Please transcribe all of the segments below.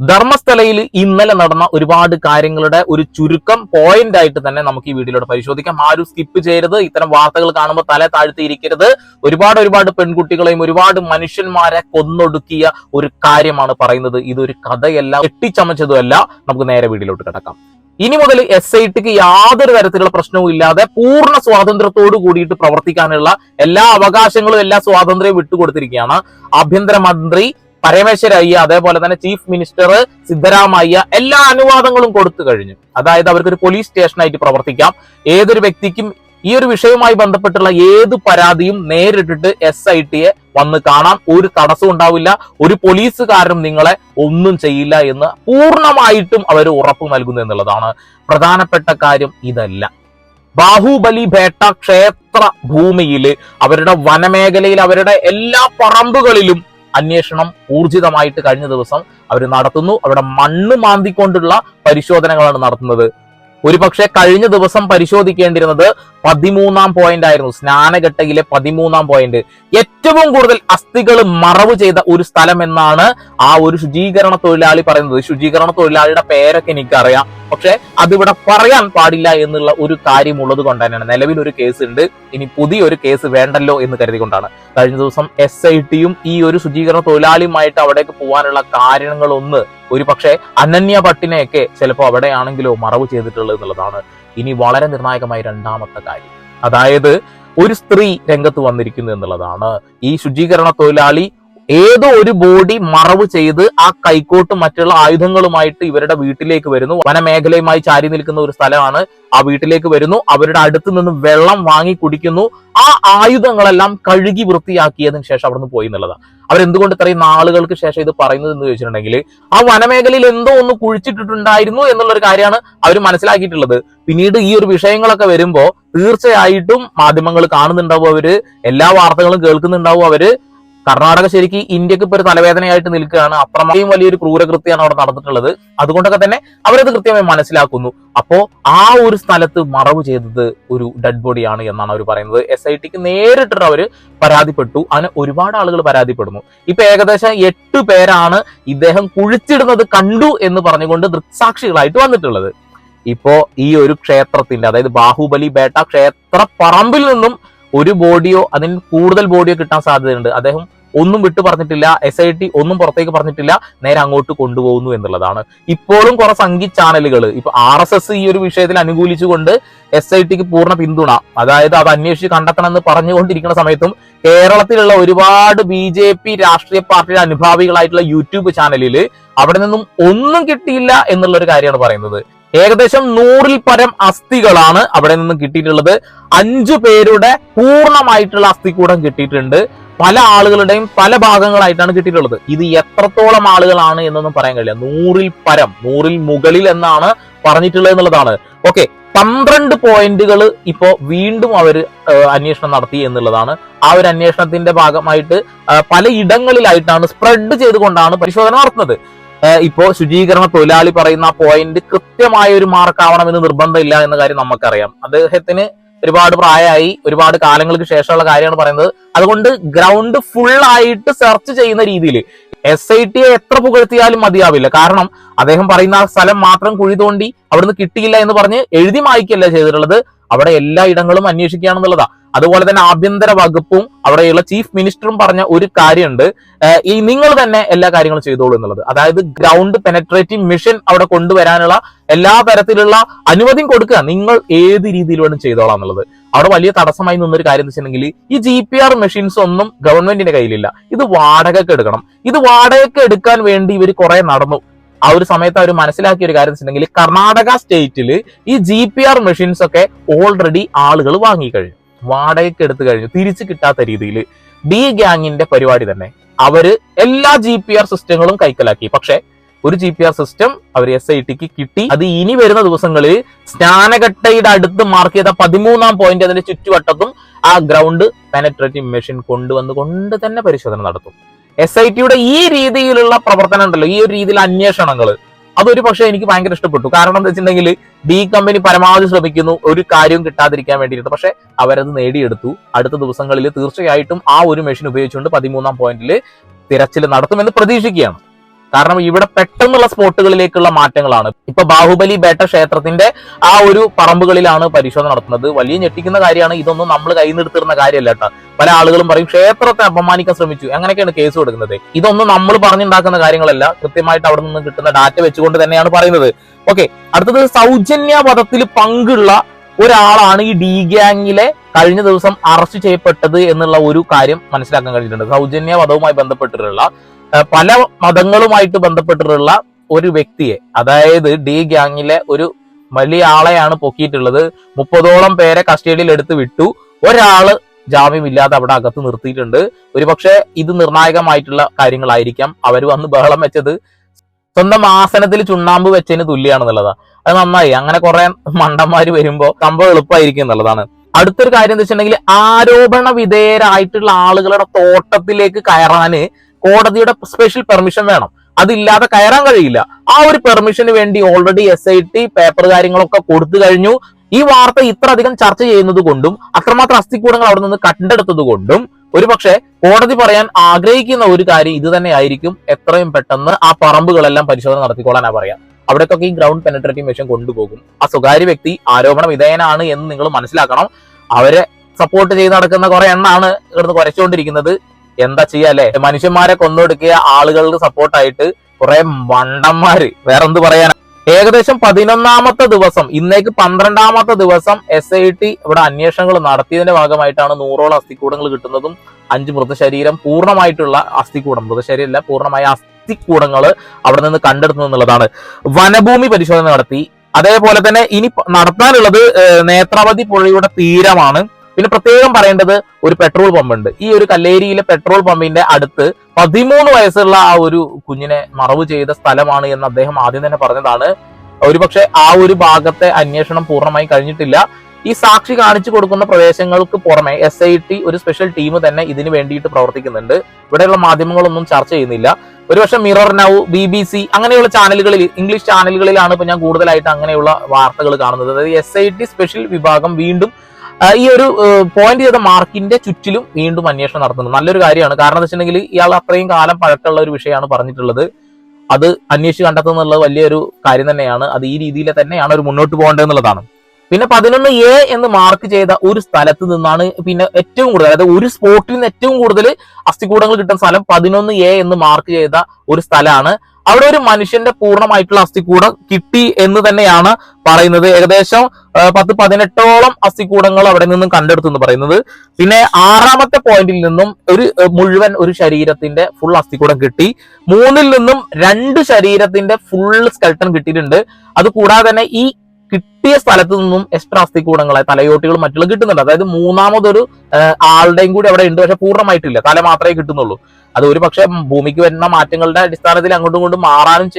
ധർമ്മസ്ഥലയിൽ ഇന്നലെ നടന്ന ഒരുപാട് കാര്യങ്ങളുടെ ഒരു ചുരുക്കം പോയിന്റ് ആയിട്ട് തന്നെ നമുക്ക് ഈ വീഡിയോയിലൂടെ പരിശോധിക്കാം. ആരും സ്കിപ്പ് ചെയ്യരുത്. ഇത്തരം വാർത്തകൾ കാണുമ്പോൾ തല താഴ്ത്തിയിരിക്കരുത് ഒരുപാട് ഒരുപാട് പെൺകുട്ടികളെയും ഒരുപാട് മനുഷ്യന്മാരെ കൊന്നൊടുക്കിയ ഒരു കാര്യമാണ് പറയുന്നത്. ഇതൊരു കഥയല്ല എട്ടിച്ചമച്ചതുമല്ല നമുക്ക് നേരെ വീഡിയോയിലോട്ട് കിടക്കാം. ഇനി മുതൽ എസ് ഐ ടിക്ക് യാതൊരു തരത്തിലുള്ള പ്രശ്നവും ഇല്ലാതെ പൂർണ സ്വാതന്ത്ര്യത്തോട് കൂടിയിട്ട് പ്രവർത്തിക്കാനുള്ള എല്ലാ അവകാശങ്ങളും എല്ലാ സ്വാതന്ത്ര്യവും വിട്ടുകൊടുത്തിരിക്കുകയാണ് ആഭ്യന്തരമന്ത്രി പരമേശ്വര അയ്യ അതേപോലെ തന്നെ ചീഫ് മിനിസ്റ്റർ സിദ്ധരാമയ്യ എല്ലാ അനുവാദങ്ങളും കൊടുത്തു കഴിഞ്ഞു. അതായത് അവർക്ക് ഒരു പോലീസ് സ്റ്റേഷനായിട്ട് പ്രവർത്തിക്കാം. ഏതൊരു വ്യക്തിക്കും ഈ ഒരു വിഷയവുമായി ബന്ധപ്പെട്ടുള്ള ഏത് പരാതിയും നേരിട്ടിട്ട് എസ് ഐ ടിയെ വന്ന് കാണാം. ഒരു തടസ്സം ഉണ്ടാവില്ല. ഒരു പോലീസുകാരനും നിങ്ങളെ ഒന്നും ചെയ്യില്ല എന്ന് പൂർണമായിട്ടും അവർ ഉറപ്പ് നൽകുന്നു എന്നുള്ളതാണ് പ്രധാനപ്പെട്ട കാര്യം ഇതല്ല. ബാഹുബലി ഭേട്ട ക്ഷേത്ര ഭൂമിയിൽ അവരുടെ വനമേഖലയിൽ അവരുടെ എല്ലാ പറമ്പുകളിലും അന്വേഷണം ഊർജിതമായിട്ട് കഴിഞ്ഞ ദിവസം അവർ നടത്തുന്നു. അവിടെ മണ്ണ് മാന്തിക്കൊണ്ടുള്ള പരിശോധനകളാണ് നടത്തുന്നത്. ഒരുപക്ഷെ കഴിഞ്ഞ ദിവസം പരിശോധിക്കേണ്ടിരുന്നത് പതിമൂന്നാം പോയിന്റ് ആയിരുന്നു. സ്നാനഘട്ടയിലെ പതിമൂന്നാം പോയിന്റ് ഏറ്റവും കൂടുതൽ അസ്ഥികൾ മറവ് ചെയ്ത ഒരു സ്ഥലം എന്നാണ് ആ ഒരു ശുചീകരണ തൊഴിലാളി പറയുന്നത്. ശുചീകരണ തൊഴിലാളിയുടെ പേരൊക്കെ എനിക്കറിയാം. പക്ഷെ അതിവിടെ പറയാൻ പാടില്ല എന്നുള്ള ഒരു കാര്യം ഉള്ളത് കൊണ്ട് തന്നെയാണ്. നിലവിൽ ഒരു കേസ് ഉണ്ട്. ഇനി പുതിയൊരു കേസ് വേണ്ടല്ലോ എന്ന് കരുതിക്കൊണ്ടാണ്. കഴിഞ്ഞ ദിവസം എസ് ഐ ടിയും ഈ ഒരു ശുചീകരണ തൊഴിലാളിയുമായിട്ട് അവിടേക്ക് പോകാനുള്ള കാരണങ്ങളൊന്ന് ഒരു പക്ഷേ അനന്യ ഭട്ടിനെയൊക്കെ ചിലപ്പോൾ അവിടെയാണെങ്കിലോ മറവ് ചെയ്തിട്ടുള്ളത് എന്നുള്ളതാണ്. ഇനി വളരെ നിർണായകമായ രണ്ടാമത്തെ കാര്യം. അതായത് ഒരു സ്ത്രീ രംഗത്ത് വന്നിരിക്കുന്നു എന്നുള്ളതാണ്. ഈ ശുചീകരണ തൊഴിലാളി ഏതോ ഒരു ബോഡി മറവ് ചെയ്ത് ആ കൈക്കോട്ടും മറ്റുള്ള ആയുധങ്ങളുമായിട്ട് ഇവരുടെ വീട്ടിലേക്ക് വരുന്നു. വനമേഖലയുമായി ചാരി നിൽക്കുന്ന ഒരു സ്ഥലമാണ് ആ വീട്ടിലേക്ക് വരുന്നു. അവരുടെ അടുത്ത് നിന്ന് വെള്ളം വാങ്ങി കുടിക്കുന്നു. ആ ആയുധങ്ങളെല്ലാം കഴുകി വൃത്തിയാക്കിയതിനു ശേഷം അവിടുന്ന് പോയി എന്നുള്ളതാണ് അവരെന്തുകൊണ്ട് ഇത്രയും നാളുകൾക്ക് ശേഷം ഇത് പറയുന്നത് എന്ന് ചോദിച്ചിട്ടുണ്ടെങ്കിൽ ആ വനമേഖലയിൽ എന്തോ ഒന്ന് കുഴിച്ചിട്ടിട്ടുണ്ടായിരുന്നു എന്നുള്ളൊരു കാര്യമാണ് അവർ മനസ്സിലാക്കിയിട്ടുള്ളത്. പിന്നീട് ഈ ഒരു വിഷയങ്ങളൊക്കെ വരുമ്പോ തീർച്ചയായിട്ടും മാധ്യമങ്ങൾ കാണുന്നുണ്ടാവും അവർ എല്ലാ വാർത്തകളും കേൾക്കുന്നുണ്ടാവും അവർ. കർണാടക ശരിക്ക് ഇന്ത്യയ്ക്ക് ഇപ്പൊ ഒരു തലവേദനയായിട്ട് നിൽക്കുകയാണ്. അത്രയും വലിയൊരു ക്രൂരകൃത്യമാണ് അവിടെ നടന്നിട്ടുള്ളത്. അതുകൊണ്ടൊക്കെ തന്നെ അവരത് കൃത്യമായി മനസ്സിലാക്കുന്നു. അപ്പോ ആ ഒരു സ്ഥലത്ത് മറവ് ചെയ്തത് ഒരു ഡെഡ് ബോഡിയാണ് എന്നാണ് അവർ പറയുന്നത്. എസ് ഐ ടിക്ക് നേരിട്ടിട്ട് അവർ പരാതിപ്പെട്ടു. അതിന് ഒരുപാട് ആളുകൾ പരാതിപ്പെടുന്നു. ഇപ്പൊ ഏകദേശം എട്ട് പേരാണ് ഇദ്ദേഹം കുഴിച്ചിടുന്നത് കണ്ടു എന്ന് പറഞ്ഞുകൊണ്ട് ദൃക്സാക്ഷികളായിട്ട് വന്നിട്ടുള്ളത്. ഇപ്പോ ഈ ഒരു ക്ഷേത്രത്തിന്റെ അതായത് ബാഹുബലി ബേട്ട ക്ഷേത്ര പറമ്പിൽ നിന്നും ഒരു ബോഡിയോ അതിന് കൂടുതൽ ബോഡിയോ കിട്ടാൻ സാധ്യതയുണ്ട്. അദ്ദേഹം ഒന്നും വിട്ടു പറഞ്ഞിട്ടില്ല എസ് ഐ ടി ഒന്നും പുറത്തേക്ക് പറഞ്ഞിട്ടില്ല നേരെ അങ്ങോട്ട് കൊണ്ടുപോകുന്നു എന്നുള്ളതാണ്. ഇപ്പോഴും കുറെ സംഘി ചാനലുകൾ ഇപ്പൊ ആർ എസ് എസ് ഈ ഒരു വിഷയത്തിൽ അനുകൂലിച്ചുകൊണ്ട് എസ് ഐ ടിക്ക് പൂർണ പിന്തുണ. അതായത് അത് അന്വേഷിച്ച് കണ്ടെത്തണം എന്ന് പറഞ്ഞുകൊണ്ടിരിക്കുന്ന സമയത്തും കേരളത്തിലുള്ള ഒരുപാട് ബി ജെ പി രാഷ്ട്രീയ പാർട്ടിയുടെ അനുഭാവികളായിട്ടുള്ള യൂട്യൂബ് ചാനലിൽ അവിടെ നിന്നും ഒന്നും കിട്ടിയില്ല എന്നുള്ള ഒരു കാര്യമാണ് പറയുന്നത്. ഏകദേശം നൂറിൽ പരം അസ്ഥികളാണ് അവിടെ നിന്നും കിട്ടിയിട്ടുള്ളത്. അഞ്ചു പേരുടെ പൂർണമായിട്ടുള്ള അസ്ഥിക്കൂടം കിട്ടിയിട്ടുണ്ട്. പല ആളുകളുടെയും പല ഭാഗങ്ങളായിട്ടാണ് കിട്ടിയിട്ടുള്ളത്. ഇത് എത്രത്തോളം ആളുകളാണ് എന്നൊന്നും പറയാൻ കഴിയില്ല. നൂറിൽ പരം നൂറിൽ മുകളിൽ എന്നാണ് പറഞ്ഞിട്ടുള്ളത് എന്നുള്ളതാണ്. ഓക്കെ പന്ത്രണ്ട് പോയിന്റുകൾ ഇപ്പോ വീണ്ടും അവർ അന്വേഷണം നടത്തി എന്നുള്ളതാണ്. ആ ഒരു അന്വേഷണത്തിന്റെ ഭാഗമായിട്ട് പല ഇടങ്ങളിലായിട്ടാണ് സ്പ്രെഡ് ചെയ്തുകൊണ്ടാണ് പരിശോധന നടത്തുന്നത്. ഇപ്പോ ശുചീകരണ തൊഴിലാളി പറയുന്ന പോയിന്റ് കൃത്യമായ ഒരു മാർക്ക് ആവണമെന്ന് നിർബന്ധമില്ല എന്ന കാര്യം നമുക്കറിയാം. അദ്ദേഹത്തിന് ഒരുപാട് പ്രായമായി ഒരുപാട് കാലങ്ങൾക്ക് ശേഷമുള്ള കാര്യമാണ് പറയുന്നത്. അതുകൊണ്ട് ഗ്രൗണ്ട് ഫുൾ ആയിട്ട് സെർച്ച് ചെയ്യുന്ന രീതിയിൽ എസ് ഐ ടിയെ എത്ര പുകഴ്ത്തിയാലും മതിയാവില്ല. കാരണം അദ്ദേഹം പറയുന്ന ആ സ്ഥലം മാത്രം കുഴി തോണ്ടി അവിടുന്ന് കിട്ടിയില്ല എന്ന് പറഞ്ഞ് എഴുതി മായ്ക്കല്ല ചെയ്തിട്ടുള്ളത്. അവിടെ എല്ലാ ഇടങ്ങളും അന്വേഷിക്കുകയാണെന്നുള്ളതാ. അതുപോലെ തന്നെ ആഭ്യന്തര വകുപ്പും അവിടെയുള്ള ചീഫ് മിനിസ്റ്ററും പറഞ്ഞ ഒരു കാര്യമുണ്ട്. ഈ നിങ്ങൾ തന്നെ എല്ലാ കാര്യങ്ങളും ചെയ്തോളൂ എന്നുള്ളത്. അതായത് ഗ്രൗണ്ട് പെനട്രേറ്റിംഗ് മിഷൻ അവിടെ കൊണ്ടുവരാനുള്ള എല്ലാ തരത്തിലുള്ള അനുമതിയും കൊടുക്കുക. നിങ്ങൾ ഏത് രീതിയിൽ വേണം ചെയ്തോളാം എന്നുള്ളത്. അവിടെ വലിയ തടസ്സമായി നിന്നൊരു കാര്യം എന്ന് വെച്ചിട്ടുണ്ടെങ്കിൽ ഈ ജി പി ആർ മെഷീൻസ് ഒന്നും ഗവൺമെന്റിന്റെ കയ്യിലില്ല. ഇത് വാടകയ്ക്ക് എടുക്കണം. ഇത് വാടകയ്ക്ക് എടുക്കാൻ വേണ്ടി ഇവർ കുറെ നടന്നു. ആ ഒരു സമയത്ത് അവർ മനസ്സിലാക്കിയ ഒരു കാര്യം വെച്ചിട്ടുണ്ടെങ്കിൽ കർണാടക സ്റ്റേറ്റിൽ ഈ ജി പി ആർ മെഷീൻസ് ഒക്കെ ഓൾറെഡി ആളുകൾ വാങ്ങിക്കഴിഞ്ഞു. വാടകയ്ക്ക് എടുത്തു കഴിഞ്ഞു. തിരിച്ചു കിട്ടാത്ത രീതിയിൽ ഡി ഗ്യാങ്ങിന്റെ പരിപാടി തന്നെ അവർ എല്ലാ ജി പി ആർ സിസ്റ്റങ്ങളും കൈക്കലാക്കി. പക്ഷെ ഒരു ജി പി ആർ സിസ്റ്റം അവർ എസ് ഐ ടിക്ക് കിട്ടി. അത് ഇനി വരുന്ന ദിവസങ്ങളിൽ സ്നാനഘട്ടയുടെ അടുത്ത് മാർക്ക് ചെയ്ത പതിമൂന്നാം പോയിന്റ് അതിന്റെ ചുറ്റുവട്ടത്തും ആ ഗ്രൗണ്ട് പെനട്രേറ്റിംഗ് മെഷീൻ കൊണ്ടുവന്ന് കൊണ്ട് തന്നെ പരിശോധന നടത്തും. എസ് ഐ ടിയുടെ ഈ രീതിയിലുള്ള പ്രവർത്തനം ഉണ്ടല്ലോ. ഈ ഒരു രീതിയിൽ അന്വേഷണങ്ങൾ അതൊരു പക്ഷേ എനിക്ക് ഭയങ്കര ഇഷ്ടപ്പെട്ടു. കാരണം എന്താ വെച്ചിട്ടുണ്ടെങ്കിൽ ബി കമ്പനി പരമാവധി ശ്രമിക്കുന്നു ഒരു കാര്യവും കിട്ടാതിരിക്കാൻ വേണ്ടിയിട്ട്. പക്ഷെ അവരത് നേടിയെടുത്തു. അടുത്ത ദിവസങ്ങളിൽ തീർച്ചയായിട്ടും ആ ഒരു മെഷീൻ ഉപയോഗിച്ചുകൊണ്ട് പതിമൂന്നാം പോയിന്റിൽ തിരച്ചിൽ നടത്തുമെന്ന് പ്രതീക്ഷിക്കുകയാണ്. കാരണം ഇവിടെ പെട്ടെന്നുള്ള സ്പോട്ടുകളിലേക്കുള്ള മാറ്റങ്ങളാണ്. ഇപ്പൊ ബാഹുബലി ബേട്ട ക്ഷേത്രത്തിന്റെ ആ ഒരു പറമ്പുകളിലാണ് പരിശോധന നടത്തുന്നത്. വലിയ ഞെട്ടിക്കുന്ന കാര്യമാണ് ഇതൊന്നും നമ്മൾ കയ്യിൽ നിന്ന് കാര്യമല്ല കേട്ടോ. പല ആളുകളും പറയും ക്ഷേത്രത്തെ അപമാനിക്കാൻ ശ്രമിച്ചു. അങ്ങനെയൊക്കെയാണ് കേസ് കൊടുക്കുന്നത്. ഇതൊന്നും നമ്മൾ പറഞ്ഞുണ്ടാക്കുന്ന കാര്യങ്ങളല്ല. കൃത്യമായിട്ട് അവിടെ നിന്ന് കിട്ടുന്ന ഡാറ്റ വെച്ചുകൊണ്ട് തന്നെയാണ് പറയുന്നത്. ഓക്കെ അടുത്തത് സൗജന്യ പദത്തിൽ പങ്കുള്ള ഒരാളാണ് ഈ ഡി ഗ്യാങ്ങിലെ കഴിഞ്ഞ ദിവസം അറസ്റ്റ് ചെയ്യപ്പെട്ടത് എന്നുള്ള ഒരു കാര്യം മനസ്സിലാക്കാൻ കഴിഞ്ഞിട്ടുണ്ട്. സൗജന്യ വധവുമായി ബന്ധപ്പെട്ടിട്ടുള്ള പല മതങ്ങളുമായിട്ട് ബന്ധപ്പെട്ടിട്ടുള്ള ഒരു വ്യക്തിയെ അതായത് ഡി ഗ്യാങ്ങിലെ ഒരു വലിയ ആളെയാണ് പൊക്കിയിട്ടുള്ളത്. മുപ്പതോളം പേരെ കസ്റ്റഡിയിൽ എടുത്ത് വിട്ടു. ഒരാൾ ജാമ്യമില്ലാതെ അവിടെ അകത്ത് നിർത്തിയിട്ടുണ്ട്. ഒരുപക്ഷെ ഇത് നിർണായകമായിട്ടുള്ള കാര്യങ്ങളായിരിക്കാം. അവർ വന്ന് ബഹളം വെച്ചത് സ്വന്തം ആസനത്തിൽ ചുണ്ണാമ്പ് വെച്ചതിന് തുല്യാണെന്നുള്ളതാ. അത് നന്നായി. അങ്ങനെ കുറെ മണ്ടന്മാര് വരുമ്പോ സംഭവം എളുപ്പമായിരിക്കും എന്നുള്ളതാണ്. അടുത്തൊരു കാര്യം എന്താ വെച്ചിട്ടുണ്ടെങ്കിൽ ആരോപണ വിധേയരായിട്ടുള്ള ആളുകളുടെ തോട്ടത്തിലേക്ക് കയറാന് കോടതിയുടെ സ്പെഷ്യൽ പെർമിഷൻ വേണം. അതില്ലാതെ കയറാൻ കഴിയില്ല. ആ ഒരു പെർമിഷന് വേണ്ടി already S I T paper കാര്യങ്ങളൊക്കെ കൊടുത്തു കഴിഞ്ഞു. ഈ വാർത്ത ഇത്ര അധികം ചർച്ച ചെയ്യുന്നത് കൊണ്ടും അത്രമാത്രം അസ്ഥിക്കൂടങ്ങൾ അവിടെ നിന്ന് കണ്ടെടുത്തത് കൊണ്ടും ഒരുപക്ഷെ കോടതി പറയാൻ ആഗ്രഹിക്കുന്ന ഒരു കാര്യം ഇത് തന്നെയായിരിക്കും എത്രയും പെട്ടെന്ന് ആ പറമ്പുകളെല്ലാം പരിശോധന നടത്തിക്കൊള്ളാനാ പറയാം. അവിടേക്കൊക്കെ ഈ ഗ്രൗണ്ട് പെനട്രേറ്റിംഗ് മെഷീൻ കൊണ്ടുപോകും. ആ സ്വകാര്യ വ്യക്തി ആരോപണം വിധേയനാണ് എന്ന് നിങ്ങൾ മനസ്സിലാക്കണം. അവരെ സപ്പോർട്ട് ചെയ്ത് നടക്കുന്ന കുറെ എണ്ണാണ് ഇവിടുന്ന് കുരച്ചുകൊണ്ടിരിക്കുന്നത്. എന്താ ചെയ്യാ അല്ലെ മനുഷ്യന്മാരെ കൊന്നൊടുക്കിയ ആളുകൾക്ക് സപ്പോർട്ടായിട്ട് കുറെ മണ്ടന്മാര് വേറെന്ത് പറയാനാ? ഏകദേശം പതിനൊന്നാമത്തെ ദിവസം ഇന്നേക്ക് പന്ത്രണ്ടാമത്തെ ദിവസം എസ് ഐ ടി ഇവിടെ അന്വേഷണങ്ങൾ നടത്തിയതിന്റെ ഭാഗമായിട്ടാണ് നൂറോളം അസ്ഥിക്കൂടങ്ങൾ കിട്ടുന്നതും അഞ്ച് മൃതശരീരം പൂർണമായിട്ടുള്ള അസ്ഥിക്കൂടം. മൃതശരീരമല്ല പൂർണമായ അസ്ഥിക്കൂടങ്ങൾ അവിടെ നിന്ന് കണ്ടെടുത്തു എന്നുള്ളതാണ്. വനഭൂമി പരിശോധന നടത്തി. അതേപോലെ തന്നെ ഇനി നടത്താനുള്ളത് നേത്രാവതി പുഴയുടെ തീരമാണ്. പിന്നെ പ്രത്യേകം പറയേണ്ടത് ഒരു പെട്രോൾ പമ്പ് ഉണ്ട്. ഈ ഒരു കല്ലേരിയിലെ പെട്രോൾ പമ്പിന്റെ അടുത്ത് പതിമൂന്ന് വയസ്സുള്ള ആ ഒരു കുഞ്ഞിനെ മറവ് ചെയ്ത സ്ഥലമാണ് എന്ന് അദ്ദേഹം ആദ്യം തന്നെ പറഞ്ഞതാണ്. ഒരുപക്ഷെ ആ ഒരു ഭാഗത്തെ അന്വേഷണം പൂർണമായി കഴിഞ്ഞിട്ടില്ല. ഈ സാക്ഷി കാണിച്ചു കൊടുക്കുന്ന പ്രദേശങ്ങൾക്ക് പുറമെ എസ് ഐ ടി ഒരു സ്പെഷ്യൽ ടീം തന്നെ ഇതിന് വേണ്ടിയിട്ട് പ്രവർത്തിക്കുന്നുണ്ട്. ഇവിടെയുള്ള മാധ്യമങ്ങളൊന്നും ചർച്ച ചെയ്യുന്നില്ല. ഒരുപക്ഷെ Mirror Now B B C അങ്ങനെയുള്ള ചാനലുകളിൽ ഇംഗ്ലീഷ് ചാനലുകളിലാണ് ഇപ്പൊ ഞാൻ കൂടുതലായിട്ട് അങ്ങനെയുള്ള വാർത്തകൾ കാണുന്നത്. അതായത് എസ് ഐ ടി സ്പെഷ്യൽ വിഭാഗം വീണ്ടും ഈ ഒരു പോയിന്റ് ചെയ്ത മാർക്കിന്റെ ചുറ്റിലും വീണ്ടും അന്വേഷണം നടത്തുന്നത് നല്ലൊരു കാര്യമാണ്. കാരണം എന്താ വെച്ചിട്ടുണ്ടെങ്കിൽ ഇയാൾ അത്രയും കാലം പഴക്കമുള്ള ഒരു വിഷയമാണ് പറഞ്ഞിട്ടുള്ളത്. അത് അന്വേഷിച്ച് കണ്ടെത്തുന്നുള്ളത് വലിയൊരു കാര്യം തന്നെയാണ്. അത് ഈ രീതിയിൽ തന്നെയാണ് ഒരു മുന്നോട്ട് പോകേണ്ടത് എന്നുള്ളതാണ്. പിന്നെ പതിനൊന്ന് എ എന്ന് മാർക്ക് ചെയ്ത ഒരു സ്ഥലത്ത് നിന്നാണ് പിന്നെ ഏറ്റവും കൂടുതൽ അതായത് ഒരു സ്പോട്ടിൽ നിന്ന് ഏറ്റവും കൂടുതൽ അസ്ഥികൂടങ്ങൾ കിട്ടുന്ന സ്ഥലം പതിനൊന്ന് എ എന്ന് മാർക്ക് ചെയ്ത ഒരു സ്ഥലമാണ്. അവിടെ ഒരു മനുഷ്യന്റെ പൂർണമായിട്ടുള്ള അസ്ഥികൂടം കിട്ടി എന്ന് തന്നെയാണ് പറയുന്നത്. ഏകദേശം പത്ത് പതിനെട്ടോളം അസ്ഥികൂടങ്ങൾ അവിടെ നിന്നും കണ്ടെടുത്തു എന്ന് പറയുന്നത്. പിന്നെ ആറാമത്തെ പോയിന്റിൽ നിന്നും ഒരു മുഴുവൻ ഒരു ശരീരത്തിന്റെ ഫുൾ അസ്ഥികൂടം കിട്ടി. മൂന്നിൽ നിന്നും രണ്ട് ശരീരത്തിന്റെ ഫുൾ സ്കെൽട്ടൺ കിട്ടിയിട്ടുണ്ട്. അത് കൂടാതെ തന്നെ ഈ കിട്ടിയ സ്ഥലത്ത് നിന്നും എക്സ്ട്രാ അസ്ഥികൂടങ്ങളെ തലയോട്ടികളും മറ്റുള്ള കിട്ടുന്നുണ്ട്. അതായത് മൂന്നാമതൊരു ആളുടെയും കൂടി അവിടെ ഉണ്ട്. പക്ഷെ പൂർണമായിട്ടില്ല. തല മാത്രമേ കിട്ടുന്നുള്ളൂ. അത് ഒരു പക്ഷെ ഭൂമിക്ക് വരുന്ന മാറ്റങ്ങളുടെ അടിസ്ഥാനത്തിൽ അങ്ങോട്ടും ഇങ്ങോട്ടും മാറാനും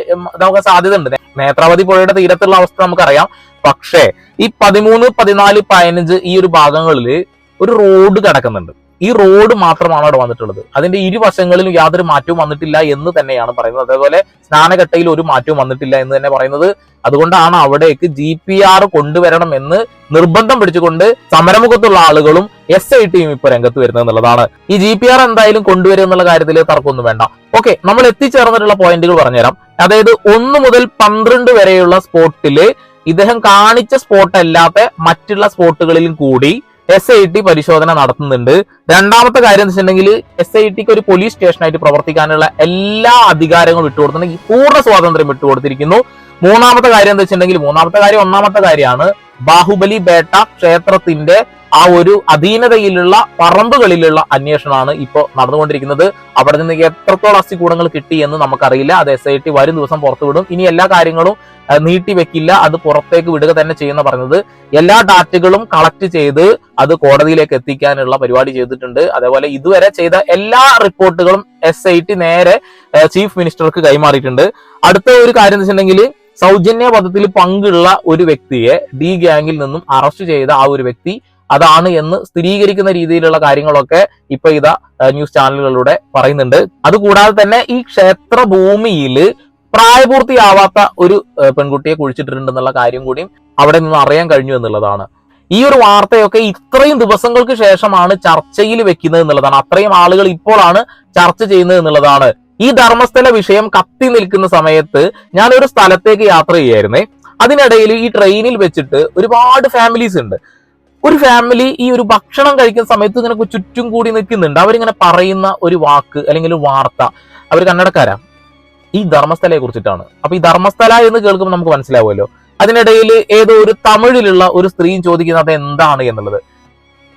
നമുക്ക് സാധ്യത ഉണ്ട് നേത്രാവതി പുഴയുടെ തീരത്തുള്ള അവസ്ഥ നമുക്കറിയാം. പക്ഷേ ഈ പതിമൂന്ന് പതിനാല് പതിനഞ്ച് ഈ ഒരു ഭാഗങ്ങളിൽ ഒരു റോഡ് കിടക്കുന്നുണ്ട്. ഈ റോഡ് മാത്രമാണ് അവിടെ വന്നിട്ടുള്ളത്. അതിന്റെ ഇരുവശങ്ങളിലും യാതൊരു മാറ്റവും വന്നിട്ടില്ല എന്ന് തന്നെയാണ് പറയുന്നത്. അതേപോലെ സ്നാനഘട്ടയിൽ ഒരു മാറ്റവും വന്നിട്ടില്ല എന്ന് തന്നെ പറയുന്നത്. അതുകൊണ്ടാണ് അവിടേക്ക് ജി പി ആർ കൊണ്ടുവരണം എന്ന് നിർബന്ധം പിടിച്ചുകൊണ്ട് സമരമുഖത്തുള്ള ആളുകളും എസ് ഐ ടിയും ഇപ്പൊ രംഗത്ത് വരുന്നത് എന്നുള്ളതാണ്. ഈ ജി പി ആർ എന്തായാലും കൊണ്ടുവരും എന്നുള്ള കാര്യത്തിൽ തർക്കമൊന്നും വേണ്ട. ഓക്കെ നമ്മൾ എത്തിച്ചേർന്നിട്ടുള്ള പോയിന്റുകൾ പറഞ്ഞുതരാം. അതായത് ഒന്ന് മുതൽ പന്ത്രണ്ട് വരെയുള്ള സ്പോട്ടിൽ ഇദ്ദേഹം കാണിച്ച സ്പോട്ട് അല്ലാത്ത മറ്റുള്ള സ്പോട്ടുകളിലും കൂടി എസ് ഐ ടി പരിശോധന നടത്തുന്നുണ്ട്. രണ്ടാമത്തെ കാര്യം എന്ന് വെച്ചിട്ടുണ്ടെങ്കിൽ എസ് ഐ ടിക്ക് ഒരു പോലീസ് സ്റ്റേഷനായിട്ട് പ്രവർത്തിക്കാനുള്ള എല്ലാ അധികാരങ്ങളും വിട്ടുകൊടുത്തിട്ടുണ്ടെങ്കിൽ പൂർണ സ്വാതന്ത്ര്യം വിട്ടുകൊടുത്തിരിക്കുന്നു മൂന്നാമത്തെ കാര്യം എന്താ വെച്ചിട്ടുണ്ടെങ്കിൽ മൂന്നാമത്തെ കാര്യം ഒന്നാമത്തെ കാര്യമാണ്. ബാഹുബലി ബേട്ട ക്ഷേത്രത്തിന്റെ ആ ഒരു അധീനതയിലുള്ള പറമ്പുകളിലുള്ള അന്വേഷണമാണ് ഇപ്പോൾ നടന്നുകൊണ്ടിരിക്കുന്നത്. അവിടെ നിന്ന് എത്രത്തോളം അസ്ഥികൂടങ്ങൾ കിട്ടി എന്ന് നമുക്കറിയില്ല. അത് എസ് ഐ ടി വരും ദിവസം പുറത്തുവിടും ഇനി എല്ലാ കാര്യങ്ങളും നീട്ടിവെക്കില്ല നീട്ടി വെക്കില്ല. അത് പുറത്തേക്ക് വിടുക തന്നെ ചെയ്യുന്ന പറഞ്ഞത്. എല്ലാ ഡാറ്റകളും കളക്ട് ചെയ്ത് അത് കോടതിയിലേക്ക് എത്തിക്കാനുള്ള പരിപാടി ചെയ്തിട്ടുണ്ട്. അതേപോലെ ഇതുവരെ ചെയ്ത എല്ലാ റിപ്പോർട്ടുകളും എസ് നേരെ ചീഫ് മിനിസ്റ്റർക്ക് കൈമാറിയിട്ടുണ്ട്. അടുത്ത ഒരു കാര്യം എന്ന് വെച്ചിട്ടുണ്ടെങ്കിൽ സൗജന്യ പദത്തിൽ പങ്കുള്ള ഒരു വ്യക്തിയെ ഡി ഗ്യാങ്ങിൽ നിന്നും അറസ്റ്റ് ചെയ്ത ആ ഒരു വ്യക്തി അതാണ് എന്ന് സ്ഥിരീകരിക്കുന്ന രീതിയിലുള്ള കാര്യങ്ങളൊക്കെ ഇപ്പൊ ഇതാ ന്യൂസ് ചാനലുകളിലൂടെ പറയുന്നുണ്ട്. അതുകൂടാതെ തന്നെ ഈ ക്ഷേത്ര ഭൂമിയിൽ പ്രായപൂർത്തിയാവാത്ത ഒരു പെൺകുട്ടിയെ കുഴിച്ചിട്ടിട്ടുണ്ടെന്നുള്ള കാര്യം കൂടിയും അവിടെ നിന്ന് അറിയാൻ കഴിഞ്ഞു എന്നുള്ളതാണ്. ഈ ഒരു വാർത്തയൊക്കെ ഇത്രയും ദിവസങ്ങൾക്ക് ശേഷമാണ് ചർച്ചയിൽ വെക്കുന്നത് എന്നുള്ളതാണ്. അത്രയും ആളുകൾ ഇപ്പോഴാണ് ചർച്ച ചെയ്യുന്നത് എന്നുള്ളതാണ്. ഈ ധർമ്മസ്ഥല വിഷയം കത്തി നിൽക്കുന്ന സമയത്ത് ഞാനൊരു സ്ഥലത്തേക്ക് യാത്ര ചെയ്യായിരുന്നേ. അതിനിടയിൽ ഈ ട്രെയിനിൽ വെച്ചിട്ട് ഒരുപാട് ഫാമിലീസ് ഉണ്ട്. ഒരു ഫാമിലി ഈ ഒരു ഭക്ഷണം കഴിക്കുന്ന സമയത്ത് ഇങ്ങനെ ചുറ്റും കൂടി നിൽക്കുന്നുണ്ട്. അവരിങ്ങനെ പറയുന്ന ഒരു വാക്ക് അല്ലെങ്കിൽ വാർത്ത. അവർ കന്നടക്കാരാ. ഈ ധർമ്മസ്ഥലയെ കുറിച്ചിട്ടാണ്. അപ്പൊ ഈ ധർമ്മസ്ഥല എന്ന് കേൾക്കുമ്പോൾ നമുക്ക് മനസ്സിലാവുമല്ലോ. അതിനിടയിൽ ഏതോ ഒരു തമിഴിലുള്ള ഒരു സ്ത്രീയും ചോദിക്കുന്നത് അത് എന്താണ് എന്നുള്ളത്.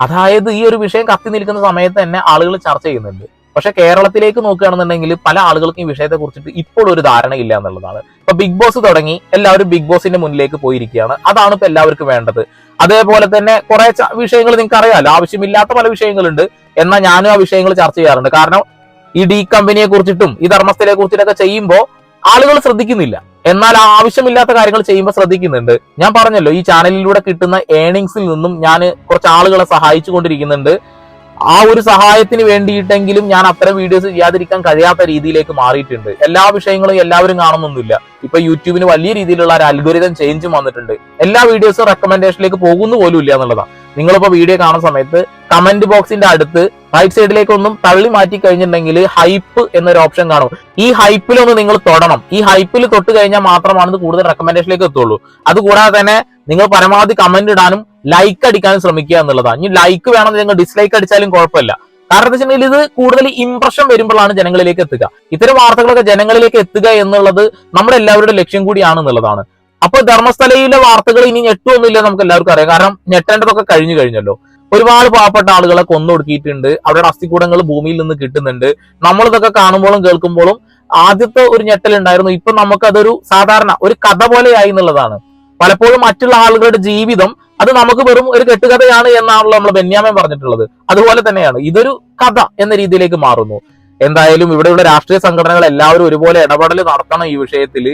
അതായത് ഈ ഒരു വിഷയം കത്തി നിൽക്കുന്ന സമയത്ത് തന്നെ ആളുകൾ ചർച്ച ചെയ്യുന്നുണ്ട്. പക്ഷെ കേരളത്തിലേക്ക് നോക്കുകയാണെന്നുണ്ടെങ്കിൽ പല ആളുകൾക്കും ഈ വിഷയത്തെ കുറിച്ചിട്ട് ഇപ്പോൾ ഒരു ധാരണ ഇല്ല എന്നുള്ളതാണ്. ഇപ്പൊ ബിഗ് ബോസ് തുടങ്ങി എല്ലാവരും ബിഗ് ബോസിന്റെ മുന്നിലേക്ക് പോയിരിക്കുകയാണ്. അതാണ് ഇപ്പൊ എല്ലാവർക്കും വേണ്ടത്. അതേപോലെ തന്നെ കുറെ വിഷയങ്ങൾ നിങ്ങൾക്ക് അറിയാമല്ലോ ആവശ്യമില്ലാത്ത പല വിഷയങ്ങളുണ്ട്. എന്നാൽ ഞാനും ആ വിഷയങ്ങൾ ചർച്ച ചെയ്യാറുണ്ട്. കാരണം ഈ ഡി കമ്പനിയെ കുറിച്ചിട്ടും ഈ ധർമ്മസ്ഥലയെ കുറിച്ചിട്ടൊക്കെ ചെയ്യുമ്പോൾ ആളുകൾ ശ്രദ്ധിക്കുന്നില്ല. എന്നാൽ ആവശ്യമില്ലാത്ത കാര്യങ്ങൾ ചെയ്യുമ്പോൾ ശ്രദ്ധിക്കുന്നുണ്ട്. ഞാൻ പറഞ്ഞല്ലോ ഈ ചാനലിലൂടെ കിട്ടുന്ന ഏണിങ്സിൽ നിന്നും ഞാൻ കുറച്ച് ആളുകളെ സഹായിച്ചു കൊണ്ടിരിക്കുന്നുണ്ട് ആ ഒരു സഹായത്തിന് വേണ്ടിയിട്ടെങ്കിലും ഞാൻ അത്തരം വീഡിയോസ് ചെയ്യാതിരിക്കാൻ കഴിയാത്ത രീതിയിലേക്ക് മാറിയിട്ടുണ്ട്. എല്ലാ വിഷയങ്ങളും എല്ലാവരും കാണുന്നൊന്നുമില്ല. ഇപ്പൊ യൂട്യൂബിന് വലിയ രീതിയിലുള്ള ഒരു അൽഗോരിതം ചേഞ്ചും വന്നിട്ടുണ്ട്. എല്ലാ വീഡിയോസും റെക്കമെൻഡേഷനിലേക്ക് പോകുന്നു പോലും ഇല്ല എന്നുള്ളതാണ് നിങ്ങളിപ്പോ വീഡിയോ കാണുന്ന സമയത്ത് കമന്റ് ബോക്സിന്റെ അടുത്ത് റൈറ്റ് സൈഡിലേക്കൊന്നും തള്ളി മാറ്റി കഴിഞ്ഞിട്ടുണ്ടെങ്കിൽ ഹൈപ്പ് എന്നൊരു ഓപ്ഷൻ കാണും. ഈ ഹൈപ്പിലൊന്ന് നിങ്ങൾ തൊടണം. ഈ ഹൈപ്പിൽ തൊട്ട് കഴിഞ്ഞാൽ മാത്രമാണ് ഇത് കൂടുതൽ റെക്കമെൻഡേഷനിലേക്ക് എത്തുള്ളൂ. അതുകൂടാതെ തന്നെ നിങ്ങൾ പരമാവധി കമന്റ് ഇടാനും ലൈക്ക് അടിക്കാൻ ശ്രമിക്കുക എന്നുള്ളതാണ്. ഇനി ലൈക്ക് വേണമെന്ന് നിങ്ങൾ ഡിസ്ലൈക്ക് അടിച്ചാലും കുഴപ്പമില്ല. കാരണം എന്താ വെച്ചിട്ടുണ്ടെങ്കിൽ ഇത് കൂടുതൽ ഇംപ്രഷൻ വരുമ്പോഴാണ് ജനങ്ങളിലേക്ക് എത്തുക. ഇത്തരം വാർത്തകളൊക്കെ ജനങ്ങളിലേക്ക് എത്തുക എന്നുള്ളത് നമ്മുടെ എല്ലാവരുടെ ലക്ഷ്യം കൂടിയാണ് എന്നുള്ളതാണ്. അപ്പൊ ധർമ്മസ്ഥലയിലെ വാർത്തകൾ ഇനി ഞെട്ടുമൊന്നുമില്ല നമുക്ക് എല്ലാവർക്കും അറിയാം. കാരണം ഞെട്ടേണ്ടതൊക്കെ കഴിഞ്ഞു കഴിഞ്ഞല്ലോ. ഒരുപാട് പാവപ്പെട്ട ആളുകളെ കൊന്നൊടുക്കിയിട്ടുണ്ട് അവരുടെ അസ്ഥികൂടങ്ങൾ ഭൂമിയിൽ നിന്ന് കിട്ടുന്നുണ്ട്. നമ്മളിതൊക്കെ കാണുമ്പോഴും കേൾക്കുമ്പോഴും ആദ്യത്തെ ഒരു ഞെട്ടൽ ഉണ്ടായിരുന്നു ഇപ്പൊ നമുക്കതൊരു സാധാരണ ഒരു കഥ പോലെയായി എന്നുള്ളതാണ്. പലപ്പോഴും മറ്റുള്ള ആളുകളുടെ ജീവിതം അത് നമുക്ക് വെറും ഒരു കെട്ടുകഥയാണ് എന്നാണല്ലോ നമ്മൾ ബെന്യാമൻ പറഞ്ഞിട്ടുള്ളത്. അതുപോലെ തന്നെയാണ് ഇതൊരു കഥ എന്ന രീതിയിലേക്ക് മാറുന്നു. എന്തായാലും ഇവിടെയുള്ള രാഷ്ട്രീയ സംഘടനകൾ എല്ലാവരും ഒരുപോലെ ഇടപെടൽ നടത്തണം ഈ വിഷയത്തിൽ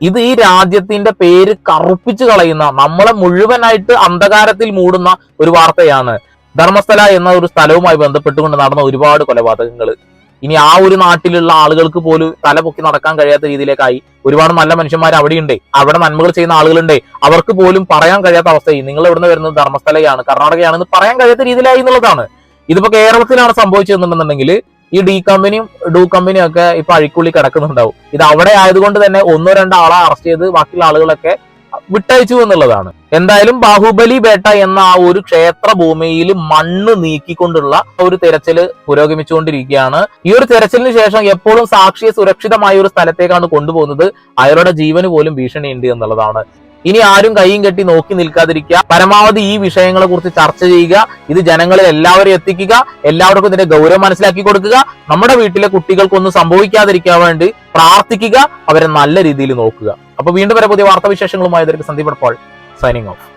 ഇത് ഈ രാജ്യത്തിന്റെ പേര് കറുപ്പിച്ചു കളയുന്ന നമ്മളെ മുഴുവനായിട്ട് അന്ധകാരത്തിൽ മൂടുന്ന ഒരു വാർത്തയാണ്. ധർമ്മസ്ഥല എന്ന ഒരു സ്ഥലവുമായി ബന്ധപ്പെട്ടുകൊണ്ട് നടന്ന ഒരുപാട് കൊലപാതകങ്ങൾ ഇനി ആ ഒരു നാട്ടിലുള്ള ആളുകൾക്ക് പോലും തല പൊക്കി നടക്കാൻ കഴിയാത്ത രീതിയിലേക്കായി. ഒരുപാട് നല്ല മനുഷ്യന്മാർ അവിടെയുണ്ട്. അവിടെ നന്മകൾ ചെയ്യുന്ന ആളുകളുണ്ട്. അവർക്ക് പോലും പറയാൻ കഴിയാത്ത അവസ്ഥയായി. നിങ്ങൾ എവിടുന്ന് വരുന്നത് ധർമ്മസ്ഥലയാണ് കർണാടകയാണെന്ന് പറയാൻ കഴിയാത്ത രീതിയിലായി എന്നുള്ളതാണ്. ഇതിപ്പോ കേരളത്തിലാണ് സംഭവിച്ചതെന്നുണ്ടെന്നുണ്ടെങ്കിൽ ഈ ഡി കമ്പനിയും ഡു കമ്പനിയും ഒക്കെ ഇപ്പൊ അഴിക്കുള്ളി കിടക്കുന്നുണ്ടാവും. ഇത് അവിടെ ആയതുകൊണ്ട് തന്നെ ഒന്നോ രണ്ടോ ആളെ അറസ്റ്റ് ചെയ്ത് ബാക്കിയുള്ള ആളുകളൊക്കെ വിട്ടയച്ചു എന്നുള്ളതാണ്. എന്തായാലും ബാഹുബലി ബേട്ട എന്ന ആ ഒരു ക്ഷേത്ര ഭൂമിയിൽ മണ്ണ് നീക്കിക്കൊണ്ടുള്ള ഒരു തെരച്ചിൽ പുരോഗമിച്ചുകൊണ്ടിരിക്കുകയാണ്. ഈ ഒരു തിരച്ചിലിന് ശേഷം എപ്പോഴും സാക്ഷിയെ സുരക്ഷിതമായ ഒരു സ്ഥലത്തേക്കാണ് കൊണ്ടുപോകുന്നത്. അയാളുടെ ജീവന് പോലും ഭീഷണിയുണ്ട് എന്നുള്ളതാണ്. ഇനി ആരും കൈയും കെട്ടി നോക്കി നിൽക്കാതിരിക്കുക. പരമാവധി ഈ വിഷയങ്ങളെ കുറിച്ച് ചർച്ച ചെയ്യുക. ഇത് ജനങ്ങളിൽ എല്ലാവരും എത്തിക്കുക. എല്ലാവർക്കും ഇതിന്റെ ഗൗരവം മനസ്സിലാക്കി കൊടുക്കുക. നമ്മുടെ വീട്ടിലെ കുട്ടികൾക്കൊന്നും സംഭവിക്കാതിരിക്കാൻ വേണ്ടി പ്രാർത്ഥിക്കുക. അവരെ നല്ല രീതിയിൽ നോക്കുക. അപ്പൊ വീണ്ടും വരെ പുതിയ വാർത്താവിശേഷങ്ങളുമായി സന്ദീപ് പോൾ സൈനിങ് ഓഫ്